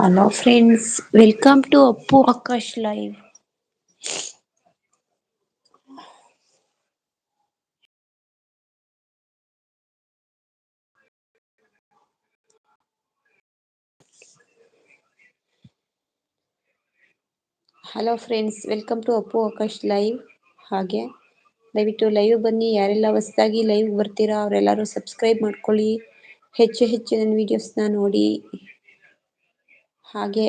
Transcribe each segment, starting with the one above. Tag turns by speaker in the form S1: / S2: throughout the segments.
S1: Hello friends welcome to Appu Akash live hello friends welcome to Appu Akash live ಹಾಗೆ, ದಯವಿಟ್ಟು live ಬನ್ನಿ. ಯಾರೆಲ್ಲ ಹೊಸದಾಗಿ ಲೈವ್ ಬರ್ತೀರಾ, ಅವರೆಲ್ಲರೂ ಸಬ್ಸ್ಕ್ರೈಬ್ ಮಾಡ್ಕೊಳ್ಳಿ. ಹೆಚ್ಚು ಹೆಚ್ಚು ನನ್ನ ವೀಡಿಯೋಸ್ನ ನೋಡಿ. ಹಾಗೆ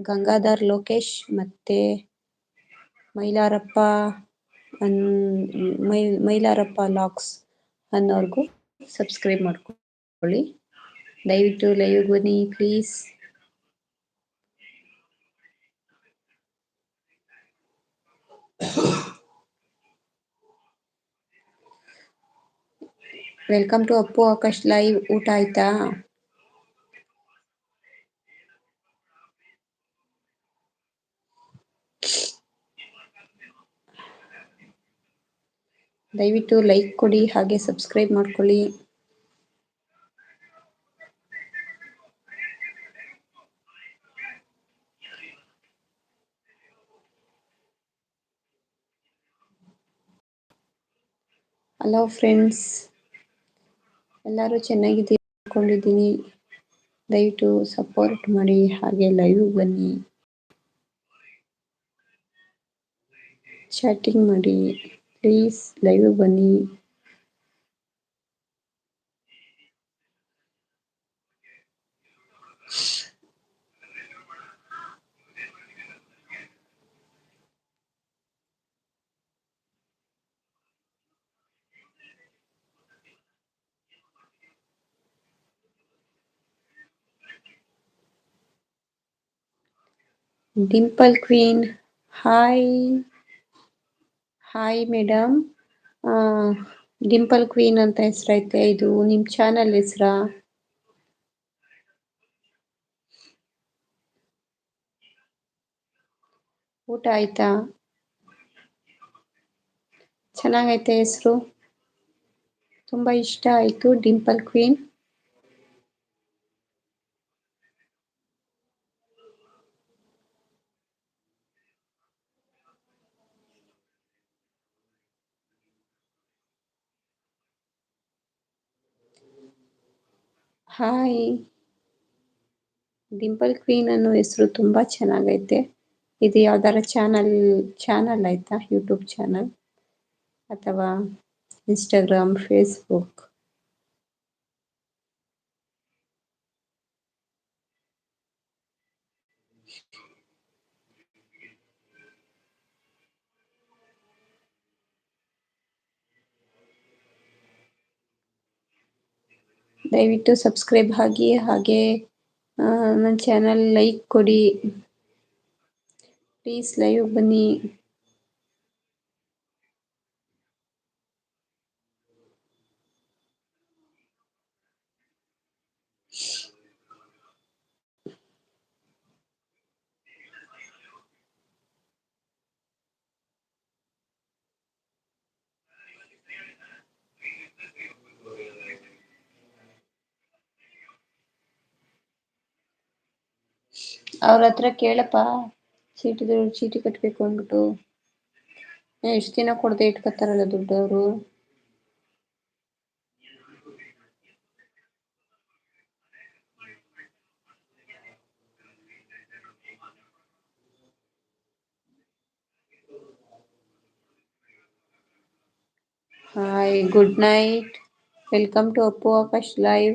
S1: ಗಂಗಾಧರ್ ಲೋಕೇಶ್ ಮತ್ತೆ ಮೈಲಾರಪ್ಪ ಅನ್, ಮೈ, ಮೈಲಾರಪ್ಪ ಲಾಕ್ಸ್ ಅನ್ನೋರ್ಗೂ ಸಬ್ಸ್ಕ್ರೈಬ್ ಮಾಡ್ಕೊಳ್ಳಿ. ದಯವಿಟ್ಟು ಲೈವ್ ಬನ್ನಿ please welcome to Appu Akash live ಊಟ ಆಯ್ತಾ? ದಯವಿಟ್ಟು ಲೈಕ್ ಕೊಡಿ, ಹಾಗೆ ಸಬ್ಸ್ಕ್ರೈಬ್ ಮಾಡ್ಕೊಳ್ಳಿ. ಹಲೋ ಫ್ರೆಂಡ್ಸ್ ಎಲ್ಲರೂ ಚೆನ್ನಾಗಿದ್ದೀರಿ ಅಂದ್ಕೊಂಡಿದ್ದೀನಿ. ದಯವಿಟ್ಟು ಸಪೋರ್ಟ್ ಮಾಡಿ, ಹಾಗೆ ಲೈವ್ ಬನ್ನಿ. ಚಾಟಿಂಗ್ ಮಾಡಿ. ಪ್ಲೀಸ್ ಲೈವ್ ಬನ್ನಿ Dimple Queen hi hi madam Dimple Queen ಅಂತ ಹೆಸರೈತೆ. ಇದು ನಿಮ್ಮ ಚಾನಲ್ ಹೆಸರಾ? ಊಟ ಆಯ್ತಾ? ಚೆನ್ನಾಗೈತೆ ಹೆಸರು? ತುಂಬ ಇಷ್ಟ ಆಯಿತು Dimple Queen hi Dimple Queen ಅನ್ನೋ ಹೆಸರು ತುಂಬ ಚೆನ್ನಾಗೈತೆ. ಇದು ಯಾವ್ದಾರ ಚಾನಲ್ ಚಾನಲ್ ಆಯ್ತಾ? ಯೂಟ್ಯೂಬ್ ಚಾನಲ್ ಅಥವಾ ಇನ್ಸ್ಟಾಗ್ರಾಮ್ ಫೇಸ್ಬುಕ್ ದಯವಿಟ್ಟು ಸಬ್ಸ್ಕ್ರೈಬ್ ಆಗಿ ಹಾಗೆ ನನ್ನ ಚಾನಲ್ ಲೈಕ್ ಕೊಡಿ. ಪ್ಲೀಸ್ ಲೈವ್ ಬನ್ನಿ. ಅವ್ರ ಹತ್ರ ಕೇಳಪ್ಪ. ಚೀಟಿ ಚೀಟಿ ಕಟ್ಟಬೇಕು ಅಂದ್ಬಿಟ್ಟು. ಎಷ್ಟು ದಿನ ಕೊಡದೆ ಇಟ್ಕೊತಾರಲ್ಲ ದುಡ್ಡು ಅವರು hi good night welcome to Appu Akash live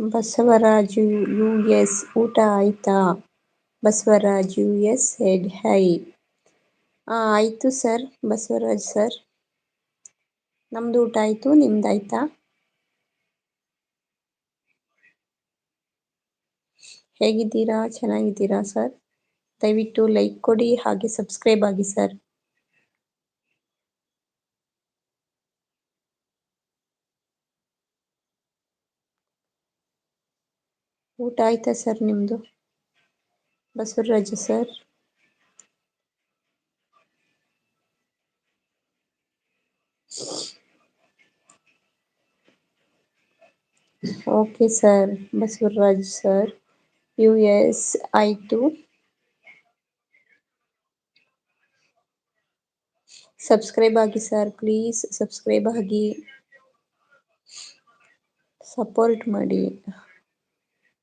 S1: Basavaraju U S ಊಟ ಆಯ್ತಾ? Basavaraj U S head hi. ಆಯಿತು ಸರ್, ಬಸವರಾಜ್ ಸರ್. ನಮ್ಮದು ಊಟ ಆಯಿತು ನಿಮ್ದಾಯ್ತಾ ಹೇಗಿದ್ದೀರಾ? ಚೆನ್ನಾಗಿದ್ದೀರಾ ಸರ್? ದಯವಿಟ್ಟು ಲೈಕ್ ಕೊಡಿ, ಹಾಗೆ ಸಬ್ಸ್ಕ್ರೈಬ್ ಆಗಿ ಸರ್. ಊಟ ಆಯ್ತಾ ಸರ್ ನಿಮ್ಮದು Basavaraja sir? Okay sir, Basavaraj sir, U S ಆಯಿತು ಸಬ್ಸ್ಕ್ರೈಬ್ ಆಗಿ ಸರ್, ಪ್ಲೀಸ್ ಸಬ್ಸ್ಕ್ರೈಬ್ ಆಗಿ. ಸಪೋರ್ಟ್ ಮಾಡಿ.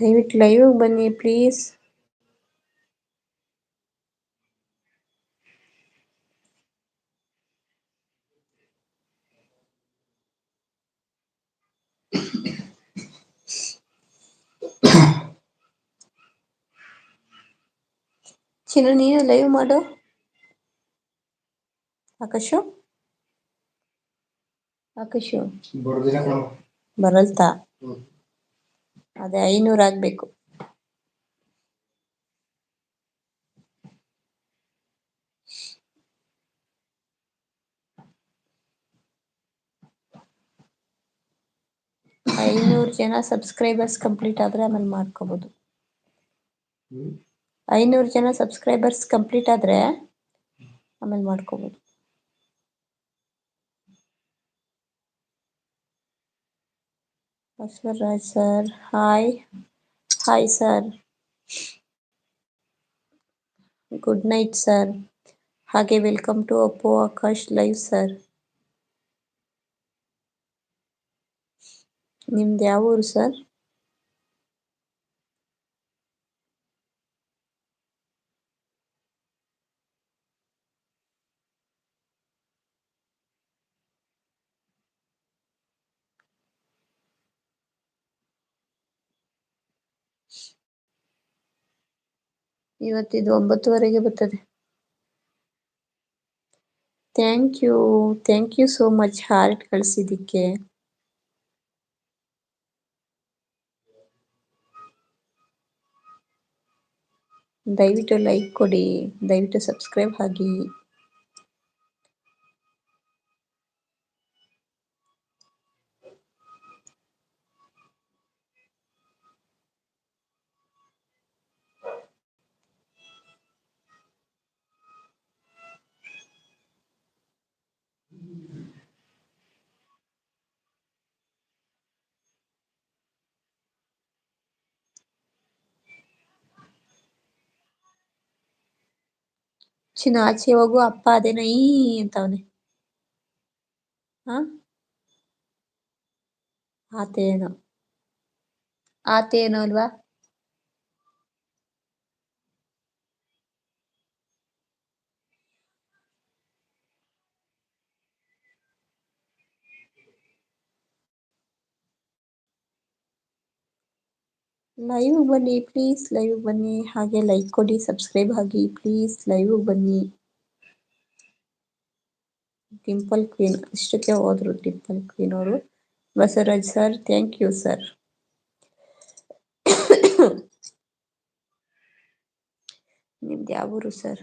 S1: ದಯವಿಟ್ಟು ಲೈವ್ ಬನ್ನಿ ಪ್ಲೀಸ್ ಚಿನ್ನು ನೀನು ಲೈವ್ ಮಾಡು. ಆಕಾಶು? ಆಕಾಶು. ಬರಲ್ತಾ? ಅದೇ ಐನೂರು ಆಗ್ಬೇಕು. ಐನೂರು ಜನ ಸಬ್ಸ್ಕ್ರೈಬರ್ಸ್ ಕಂಪ್ಲೀಟ್ ಆದ್ರೆ ಆಮೇಲೆ ಮಾಡ್ಕೋಬಹುದು ಐನೂರು ಜನ ಸಬ್ಸ್ಕ್ರೈಬರ್ಸ್ ಕಂಪ್ಲೀಟ್ ಆದ್ರೆ ಆಮೇಲೆ ಮಾಡ್ಕೋಬೋದು Basavaraj sir hi hi sir good night sir ಹಾಗೆ welcome to Appu Akash live sir ನಿಮ್ದು ಯಾವ ಊರು ಸರ್ ಇವತ್ತಿದು ಒಂಬತ್ತುವರೆಗೆ ಬರ್ತದೆ. Thank you thank you so much heart ಕಳಿಸಿದ್ದಕ್ಕೆ. ದಯವಿಟ್ಟು ಲೈಕ್ ಕೊಡಿ. ದಯವಿಟ್ಟು ಸಬ್ಸ್ಕ್ರೈಬ್ ಆಗಿ ಚಿನ್ನ ಆಚೆ ಹೋಗು ಅಪ್ಪ ಅದೇನೋ ಈ ಅಂತವನೆ. ಹಾ ಆತೇನೋ. ಆತೇನೋ ಅಲ್ವಾ? ಲೈವ್ ಬನ್ನಿ ಪ್ಲೀಸ್ ಲೈವ್ ಬನ್ನಿ. ಹಾಗೆ ಲೈಕ್ ಕೊಡಿ ಸಬ್ಸ್ಕ್ರೈಬ್ ಆಗಿ ಪ್ಲೀಸ್ ಲೈವ್ ಬನ್ನಿ. ಟಿಂಪಲ್ ಕ್ವೀನ್ ಇಷ್ಟಕ್ಕೆ ಹೋದ್ರು ಟಿಂಪಲ್ ಕ್ವೀನ್ ಅವರು. Basavaraj sir thank you sir ನಿಮ್ದು ಯಾವ ಊರು sir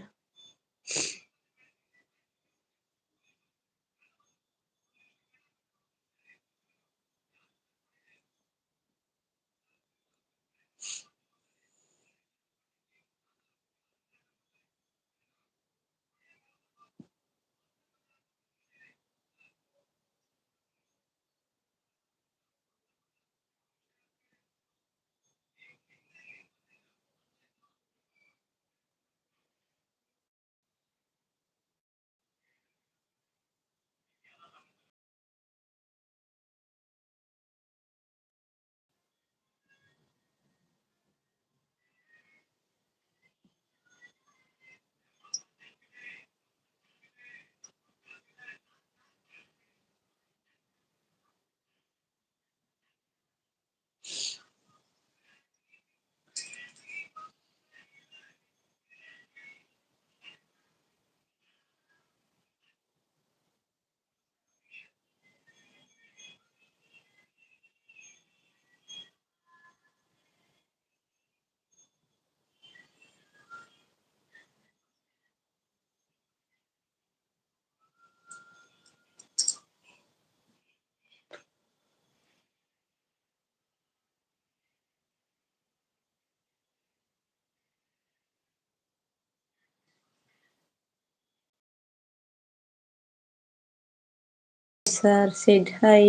S1: sir said hi.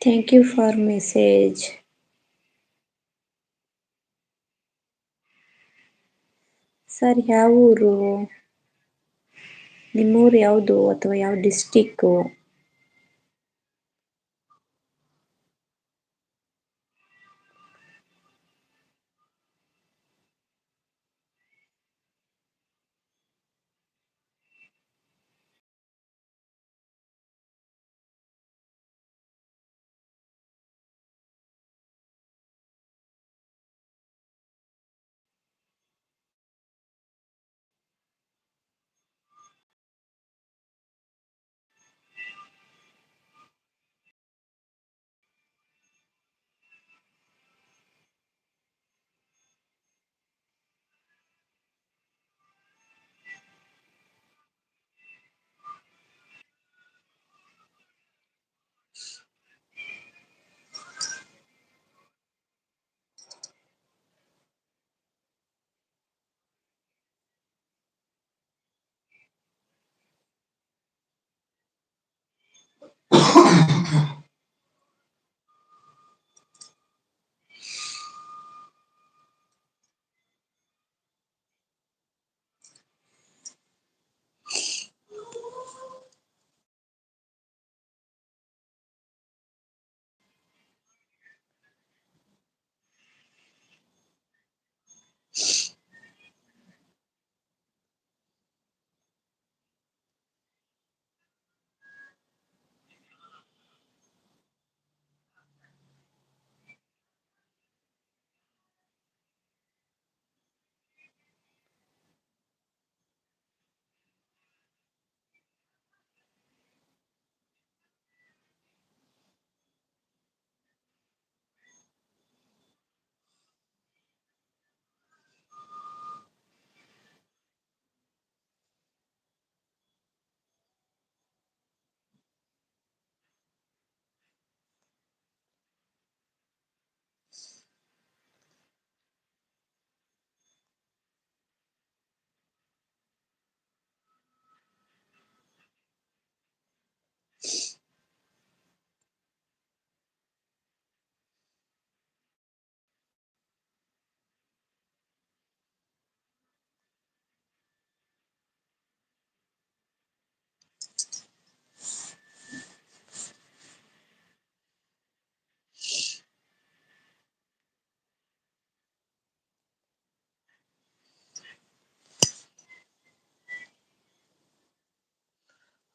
S1: Thank you for message. Sir ಯಾವ ಊರು ನಿಮ್ಮೂರು ಯಾವುದು ಅಥವಾ ಯಾವ district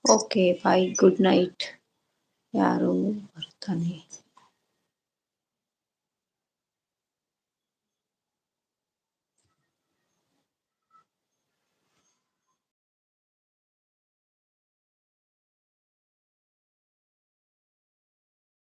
S1: okay bye good night ಯಾರು ಬರ್ತಾನೆ